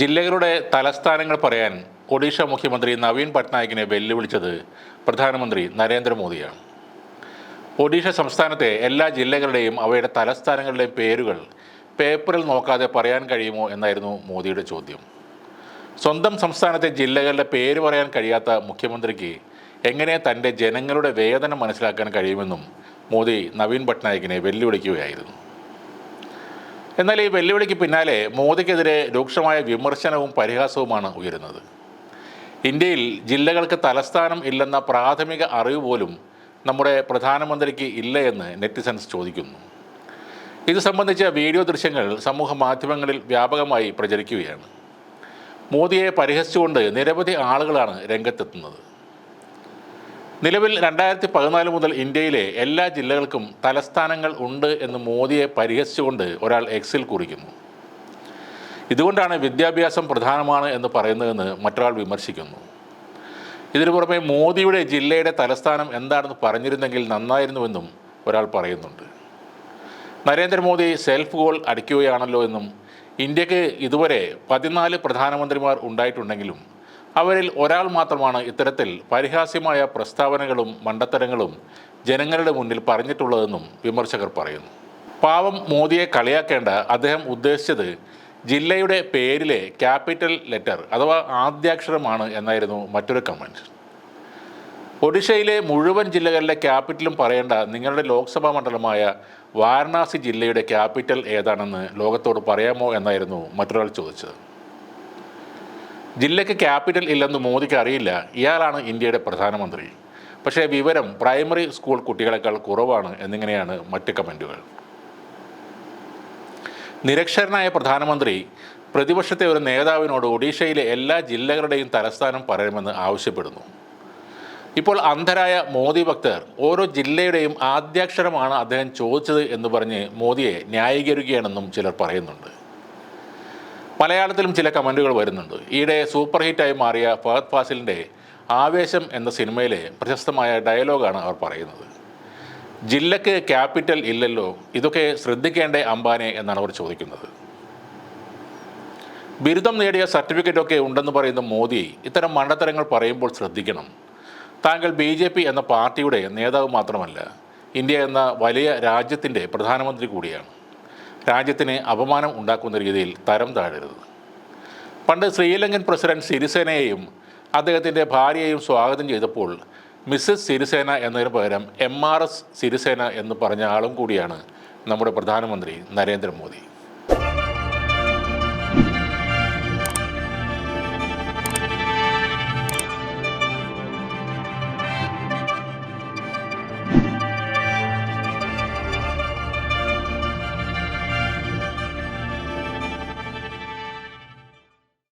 ജില്ലകളുടെ തലസ്ഥാനങ്ങൾ പറയാൻ ഒഡീഷ മുഖ്യമന്ത്രി നവീൻ പട്നായിക്കിനെ വെല്ലുവിളിച്ചത് പ്രധാനമന്ത്രി നരേന്ദ്രമോദിയാണ്. ഒഡീഷ സംസ്ഥാനത്തെ എല്ലാ ജില്ലകളുടെയും അവയുടെ തലസ്ഥാനങ്ങളുടെയും പേരുകൾ പേപ്പറിൽ നോക്കാതെ പറയാൻ കഴിയുമോ എന്നായിരുന്നു മോദിയുടെ ചോദ്യം. സ്വന്തം സംസ്ഥാനത്തെ ജില്ലകളുടെ പേര് പറയാൻ കഴിയാത്ത മുഖ്യമന്ത്രിക്ക് എങ്ങനെ തന്റെ ജനങ്ങളുടെ വേദന മനസ്സിലാക്കാൻ കഴിയുമെന്നും മോദി നവീൻ പട്നായിക്കിനെ വെല്ലുവിളിക്കുകയായിരുന്നു. എന്നാൽ ഈ വെല്ലുവിളിക്ക് പിന്നാലെ മോദിക്കെതിരെ രൂക്ഷമായ വിമർശനവും പരിഹാസവുമാണ് ഉയരുന്നത്. ഇന്ത്യയിൽ ജില്ലകൾക്ക് തലസ്ഥാനം ഇല്ലെന്ന പ്രാഥമിക അറിവ് പോലും നമ്മുടെ പ്രധാനമന്ത്രിക്ക് ഇല്ല എന്ന് നെറ്റിസൺസ് ചോദിക്കുന്നു. ഇത് സംബന്ധിച്ച വീഡിയോ ദൃശ്യങ്ങൾ സമൂഹ മാധ്യമങ്ങളിൽ വ്യാപകമായി പ്രചരിക്കുകയാണ്. മോദിയെ പരിഹസിച്ചുകൊണ്ട് നിരവധി ആളുകളാണ് രംഗത്തെത്തുന്നത്. നിലവിൽ രണ്ടായിരത്തി പതിനാല് മുതൽ ഇന്ത്യയിലെ എല്ലാ ജില്ലകൾക്കും തലസ്ഥാനങ്ങൾ ഉണ്ട് എന്ന് മോദിയെ പരിഹസിച്ചുകൊണ്ട് ഒരാൾ എക്സിൽ കുറിക്കുന്നു. ഇതുകൊണ്ടാണ് വിദ്യാഭ്യാസം പ്രധാനമാണ് എന്ന് പറയുന്നതെന്ന് മറ്റൊരാൾ വിമർശിക്കുന്നു. ഇതിനു പുറമെ മോദിയുടെ ജില്ലയുടെ തലസ്ഥാനം എന്താണെന്ന് പറഞ്ഞിരുന്നെങ്കിൽ നന്നായിരുന്നുവെന്നും ഒരാൾ പറയുന്നുണ്ട്. നരേന്ദ്രമോദി സെൽഫ് ഗോൾ അടിക്കുകയാണല്ലോ എന്നും ഇന്ത്യയ്ക്ക് ഇതുവരെ പതിനാല് പ്രധാനമന്ത്രിമാർ ഉണ്ടായിട്ടുണ്ടെങ്കിലും അവരിൽ ഒരാൾ മാത്രമാണ് ഇത്തരത്തിൽ പരിഹാസ്യമായ പ്രസ്താവനകളും മണ്ടത്തരങ്ങളും ജനങ്ങളുടെ മുന്നിൽ പറഞ്ഞിട്ടുള്ളതെന്നും വിമർശകർ പറയുന്നു. പാവം മോദിയെ കളിയാക്കേണ്ട അദ്ദേഹം ഉദ്ദേശിച്ചത് ജില്ലയുടെ പേരിലെ ക്യാപിറ്റൽ ലെറ്റർ അഥവാ ആദ്യാക്ഷരമാണ് എന്നായിരുന്നു മറ്റൊരു കമന്റ് ഒഡീഷയിലെ മുഴുവൻ ജില്ലകളിലെ ക്യാപിറ്റലും പറയേണ്ട നിങ്ങളുടെ ലോക്സഭാ മണ്ഡലമായ വാരണാസി ജില്ലയുടെ ക്യാപിറ്റൽ ഏതാണെന്ന് ലോകത്തോട് പറയാമോ എന്നായിരുന്നു മറ്റൊരാൾ ചോദിച്ചത്. ജില്ലയ്ക്ക് ക്യാപിറ്റൽ ഇല്ലെന്ന് മോദിക്ക് അറിയില്ല. ഇയാളാണ് ഇന്ത്യയുടെ പ്രധാനമന്ത്രി. പക്ഷേ വിവരം പ്രൈമറി സ്കൂൾ കുട്ടികളെക്കാൾ കുറവാണ് എന്നിങ്ങനെയാണ് മറ്റ് കമന്റുകൾ നിരക്ഷരനായ പ്രധാനമന്ത്രി പ്രതിപക്ഷത്തെ ഒരു നേതാവിനോട് ഒഡീഷയിലെ എല്ലാ ജില്ലകളുടെയും തലസ്ഥാനം പറയണമെന്ന് ആവശ്യപ്പെടുന്നു. ഇപ്പോൾ അന്ധരായ മോദി ഭക്തർ ഓരോ ജില്ലയുടെയും ആദ്യാക്ഷരമാണ് അദ്ദേഹം ചോദിച്ചത് എന്ന് പറഞ്ഞ് മോദിയെ ന്യായീകരിക്കുകയാണെന്നും ചിലർ പറയുന്നുണ്ട്. മലയാളത്തിലും ചില കമന്റുകൾ വരുന്നുണ്ട്. ഈയിടെ സൂപ്പർ ഹിറ്റായി മാറിയ ഫഹദ് ഫാസിലിന്റെ ആവേശം എന്ന സിനിമയിലെ പ്രശസ്തമായ ഡയലോഗാണ് അവർ പറയുന്നത്. ജില്ലക്ക് ക്യാപിറ്റൽ ഇല്ലല്ലോ ഇതൊക്കെ ശ്രദ്ധിക്കേണ്ടേ അംബാനെ എന്നാണ് അവർ ചോദിക്കുന്നത്. ബിരുദം നേടിയ സർട്ടിഫിക്കറ്റൊക്കെ ഉണ്ടെന്ന് പറയുന്ന മോദി ഇത്തരം മണ്ടത്തരങ്ങൾ പറയുമ്പോൾ ശ്രദ്ധിക്കണം. താങ്കൾ ബി ജെ പി എന്ന പാർട്ടിയുടെ നേതാവ് മാത്രമല്ല ഇന്ത്യ എന്ന വലിയ രാജ്യത്തിന്റെ പ്രധാനമന്ത്രി കൂടിയാണ്. രാജ്യത്തിന് അപമാനം ഉണ്ടാക്കുന്ന രീതിയിൽ തരം താഴരുത്. പണ്ട് ശ്രീലങ്കൻ പ്രസിഡന്റ് സിരിസേനയെയും അദ്ദേഹത്തിന്റെ ഭാര്യയെയും സ്വാഗതം ചെയ്തപ്പോൾ മിസ്സസ് സിരിസേന എന്നതിന് പകരം എം ആർ എസ് സിരിസേന എന്ന് പറഞ്ഞ ആളും കൂടിയാണ് നമ്മുടെ പ്രധാനമന്ത്രി നരേന്ദ്രമോദി.